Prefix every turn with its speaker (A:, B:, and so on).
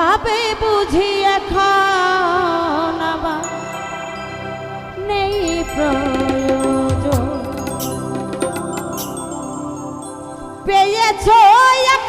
A: ভাবে বুঝি এখন আবার নেই প্রয়োজন। পেয়েছ এক